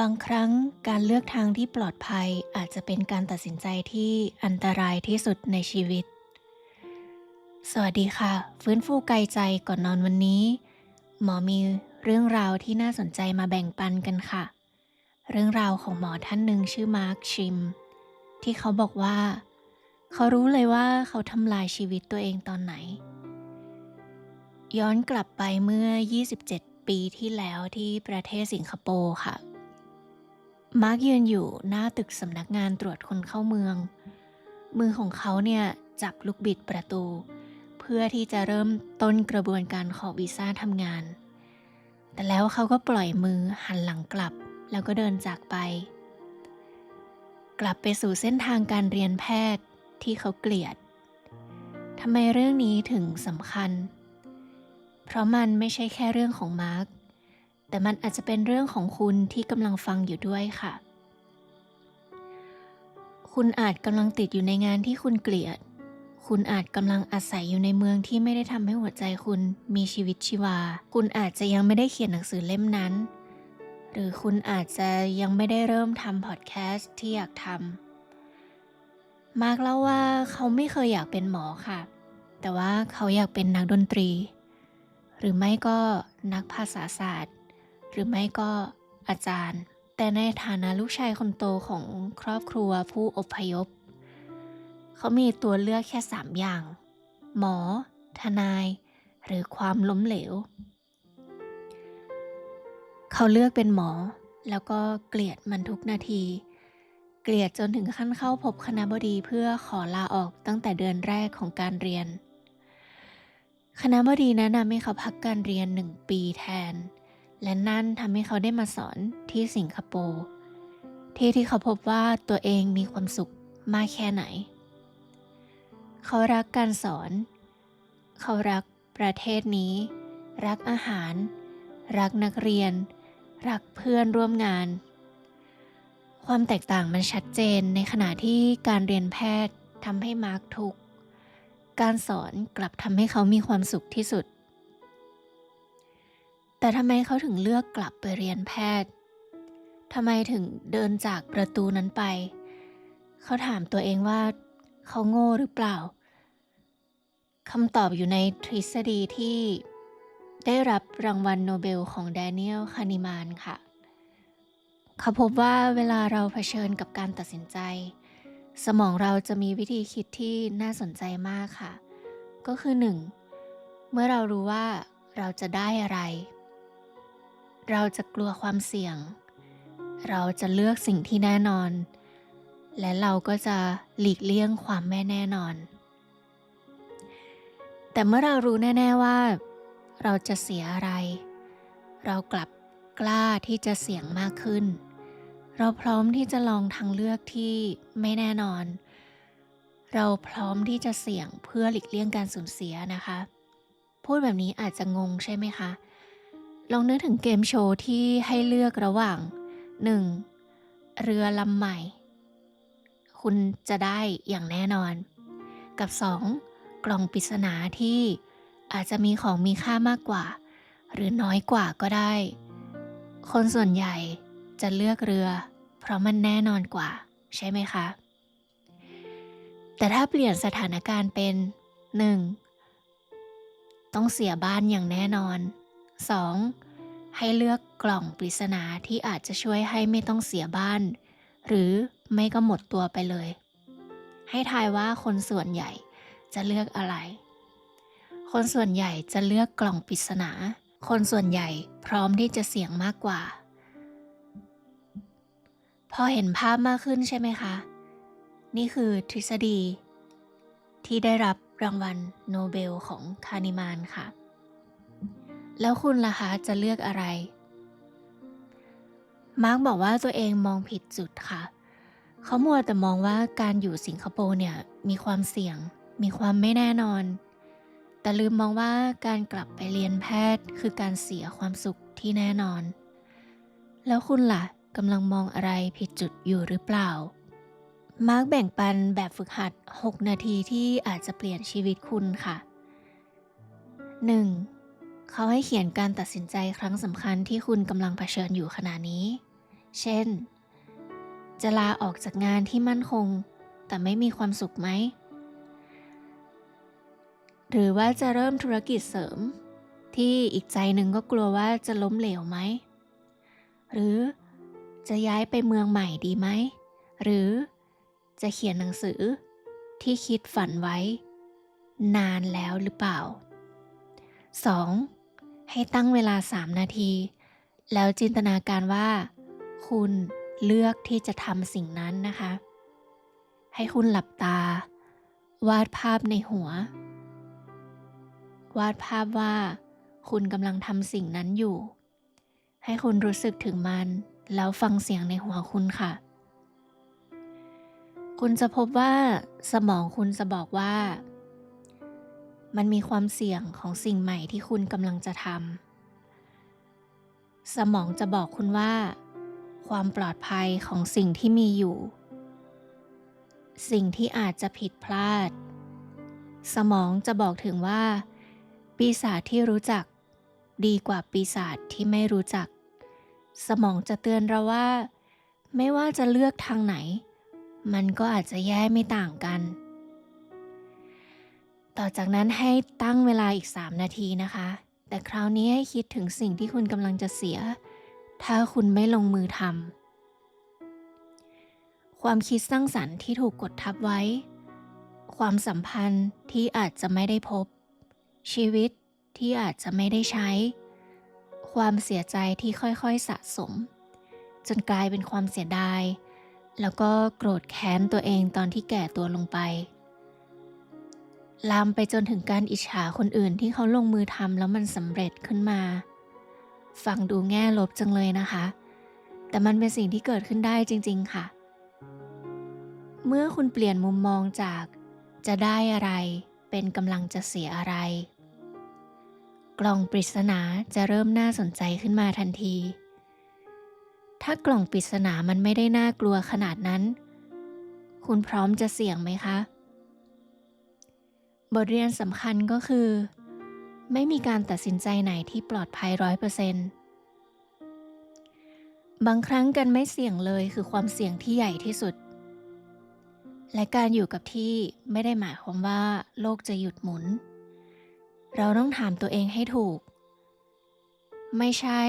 บางครั้งการเลือกทางที่ปลอดภัยอาจจะเป็นการตัดสินใจที่อันตรายที่สุดในชีวิต สวัสดีค่ะ ฟื้นฟูกายใจก่อนนอนวันนี้ หมอมีเรื่องราวที่น่าสนใจมาแบ่งปันกันค่ะ เรื่องราวของหมอท่านหนึ่งชื่อมาร์คชิม ที่เขาบอกว่า เขารู้เลยว่าเขาทำลายชีวิตตัวเองตอนไหน ย้อนกลับไปเมื่อ 27 ปีที่แล้วที่ประเทศสิงคโปร์ค่ะ มาร์กยืนอยู่หน้าตึกสำนักงานตรวจคนเข้าเมือง มือของเขาเนี่ยจับลูกบิดประตู เพื่อที่จะเริ่มต้นกระบวนการขอวีซ่าทำงาน แต่แล้วเขาก็ปล่อยมือหันหลังกลับ แล้วก็เดินจากไป กลับไปสู่เส้นทางการเรียนแพทย์ที่เขาเกลียดทำไมเรื่องนี้ถึงสำคัญ เพราะมันไม่ใช่แค่เรื่องของมาร์ก แต่มันอาจจะเป็นเรื่องของคุณที่กำลังฟังอยู่ด้วยค่ะ คุณอาจกำลังติดอยู่ในงานที่คุณเกลียด คุณอาจกำลังอาศัยอยู่ในเมืองที่ไม่ได้ทำให้หัวใจคุณมีชีวิตชีวา คุณอาจจะยังไม่ได้เขียนหนังสือเล่มนั้น หรือคุณอาจจะยังไม่ได้เริ่มทำพอดแคสต์ที่อยากทำ มาร์กเล่าว่าเขาไม่เคยอยากเป็นหมอค่ะ แต่ว่าเขาอยากเป็นนักดนตรี หรือไม่ก็นักภาษาศาสตร์ หรือไม่ก็อาจารย์ แต่ในฐานะลูกชายคนโตของครอบครัวผู้อพยพ เขามีตัวเลือกแค่สามอย่าง หมอ ทนาย หรือความล้มเหลว เขาเลือกเป็นหมอแล้วก็เกลียดมันทุกนาที เกลียดจนถึงขั้นเข้าพบคณะบดีเพื่อขอลาออกตั้งแต่เดือนแรกของการเรียน คณะบดีแนะนำให้เขาพักการเรียนหนึ่งปีแทน และนั่นทำให้เขาได้มาสอนที่สิงคโปร์ที่ที่เขาพบว่าตัวเองมีความสุขมากแค่ไหน เขารักการสอน เขารักประเทศนี้ รักอาหาร รักนักเรียน รักเพื่อนร่วมงาน ความแตกต่างมันชัดเจนในขณะที่การเรียนแพทย์ทำให้มาร์คทุกการสอนกลับทำให้เขามีความสุขที่สุด แต่ทำไมเขาถึงเลือกกลับไปเรียนแพทย์ทำไมถึงเดินจากประตูนั้นไป เขาถามตัวเองว่า เขาโง่หรือเปล่าคำตอบอยู่ในทฤษฎีที่ได้รับรางวัลโนเบลของแดเนียล คานิมานค่ะ เขาพบว่าเวลาเราเผชิญกับการตัดสินใจ สมองเราจะมีวิธีคิดที่น่าสนใจมากค่ะ ก็คือ 1. เมื่อเรารู้ว่าเราจะได้อะไร เราจะกลัวความเสี่ยง เราจะเลือกสิ่งที่แน่นอน และเราก็จะหลีกเลี่ยงความไม่แน่นอน แต่เมื่อเรารู้แน่ ๆว่า เราจะเสียอะไร เรากลับกล้าที่จะเสี่ยงมากขึ้น เราพร้อมที่จะลองทางเลือกที่ไม่แน่นอน เราพร้อมที่จะเสี่ยงเพื่อหลีกเลี่ยงการสูญเสียนะคะ พูดแบบนี้อาจจะงงใช่ไหมคะ ลองนึกถึงเกมโชว์ที่ให้เลือกระหว่าง 1. เรือลำใหม่ คุณจะได้อย่างแน่นอน กับ 2. กล่องปริศนาที่อาจจะมีของมีค่ามากกว่า หรือน้อยกว่าก็ได้ คนส่วนใหญ่จะเลือกเรือ เพราะมันแน่นอนกว่า ใช่ไหมคะ แต่ถ้าเปลี่ยนสถานการณ์เป็น 1. ต้องเสียบ้านอย่างแน่นอน 2. ให้เลือกกล่องปริศนาที่อาจจะช่วยให้ไม่ต้องเสียบ้าน หรือไม่ก็หมดตัวไปเลย ให้ทายว่าคนส่วนใหญ่จะเลือกอะไร คนส่วนใหญ่จะเลือกกล่องปริศนา คนส่วนใหญ่พร้อมที่จะเสี่ยงมากกว่า พอเห็นภาพมากขึ้นใช่ไหมคะ นี่คือทฤษฎี ที่ได้รับรางวัลโนเบลของคานิมานค่ะ แล้วคุณล่ะคะจะเลือกอะไร มาร์กบอกว่าตัวเองมองผิดจุดค่ะ เขามัวแต่มองว่าการอยู่สิงคโปร์เนี่ยมีความเสี่ยง มีความไม่แน่นอน แต่ลืมมองว่าการกลับไปเรียนแพทย์คือการเสียความสุขที่แน่นอน แล้วคุณล่ะกำลังมองอะไรผิดจุดอยู่หรือเปล่า มาร์กแบ่งปันแบบฝึกหัด 6 นาทีที่อาจจะเปลี่ยนชีวิตคุณค่ะ 1. เขาให้เขียนการตัดสินใจครั้งสำคัญที่คุณกำลังเผชิญอยู่ขณะนี้ เช่น จะลาออกจากงานที่มั่นคง แต่ไม่มีความสุขไหม หรือว่าจะเริ่มธุรกิจเสริม ที่อีกใจหนึ่งก็กลัวว่าจะล้มเหลวไหม หรือจะย้ายไปเมืองใหม่ดีไหม หรือจะเขียนหนังสือที่คิดฝันไว้ นานแล้วหรือเปล่า 2. ให้ตั้งเวลา 3 นาที แล้วจินตนาการว่า คุณเลือกที่จะทำสิ่งนั้นนะคะ ให้คุณหลับตา วาดภาพในหัว วาดภาพว่า คุณกำลังทำสิ่งนั้นอยู่ ให้คุณรู้สึกถึงมัน แล้วฟังเสียงในหัวคุณค่ะ คุณจะพบว่า สมองคุณจะบอกว่า มันมีความเสี่ยงของสิ่งใหม่ที่คุณกำลังจะทำ สมองจะบอกคุณว่า ความปลอดภัยของสิ่งที่มีอยู่ สิ่งที่อาจจะผิดพลาด สมองจะบอกถึงว่า ปีศาจที่รู้จัก ดีกว่าปีศาจที่ไม่รู้จัก สมองจะเตือนเราว่า ไม่ว่าจะเลือกทางไหน มันก็อาจจะแย่ไม่ต่างกัน ต่อจากนั้นให้ตั้งเวลาอีก 3 นาทีนะคะ แต่คราวนี้ให้คิดถึงสิ่งที่คุณกำลังจะเสีย ถ้าคุณไม่ลงมือทำความคิดสร้างสรรค์ที่ถูกกดทับไว้ ความสัมพันธ์ที่อาจจะไม่ได้พบ ชีวิตที่อาจจะไม่ได้ใช้ ความเสียใจที่ค่อยๆสะสม จนกลายเป็นความเสียดาย แล้วก็โกรธแค้นตัวเองตอนที่แก่ตัวลงไป ลามไปจนถึงการอิจฉาคนอื่นที่เขาลงมือทำแล้วมันสำเร็จขึ้นมา ฟังดูแง่ลบจังเลยนะคะ แต่มันเป็นสิ่งที่เกิดขึ้นได้จริง ๆ ค่ะ เมื่อคุณเปลี่ยนมุมมองจาก จะได้อะไร เป็นกำลังจะเสียอะไร กล่องปริศนาจะเริ่มน่าสนใจขึ้นมาทันที ถ้ากล่องปริศนามันไม่ได้น่ากลัวขนาดนั้น คุณพร้อมจะเสี่ยงไหมคะ บทเรียนสำคัญก็คือ ไม่มีการตัดสินใจไหนที่ปลอดภัยร้อยเปอร์เซนต์บางครั้งการไม่เสี่ยงเลยคือความเสี่ยงที่ใหญ่ที่สุด และการอยู่กับที่ไม่ได้หมายความว่าโลกจะหยุดหมุน เราต้องถามตัวเองให้ถูก ไม่ใช่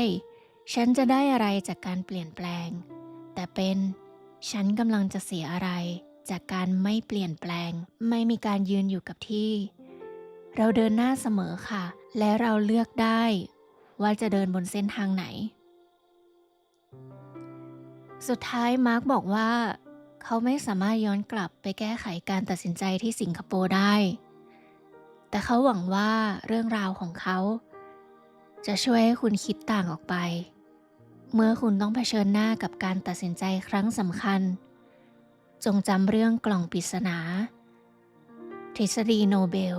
ฉันจะได้อะไรจากการเปลี่ยนแปลง แต่เป็น ฉันกำลังจะเสียอะไร จากการไม่เปลี่ยนแปลง ไม่มีการยืนอยู่กับที่ เราเดินหน้าเสมอค่ะ และเราเลือกได้ ว่าจะเดินบนเส้นทางไหน สุดท้ายมาร์กบอกว่า เขาไม่สามารถย้อนกลับไปแก้ไขการตัดสินใจที่สิงคโปร์ได้ แต่เขาหวังว่าเรื่องราวของเขา จะช่วยให้คุณคิดต่างออกไป เมื่อคุณต้องเผชิญหน้ากับการตัดสินใจครั้งสำคัญ จงจำเรื่องกล่องปริศนา ทฤษฎีโนเบล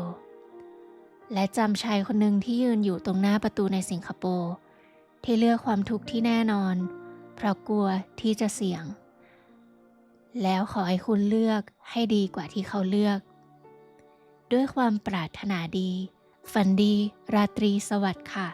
และจำชายคนหนึ่งที่ยืนอยู่ตรงหน้าประตูในสิงคโปร์ที่เลือกความทุกข์ที่แน่นอน เพราะกลัวที่จะเสี่ยง แล้วขอให้คุณเลือกให้ดีกว่าที่เขาเลือก ด้วยความปรารถนาดี ฝันดี ราตรีสวัสดิ์ค่ะ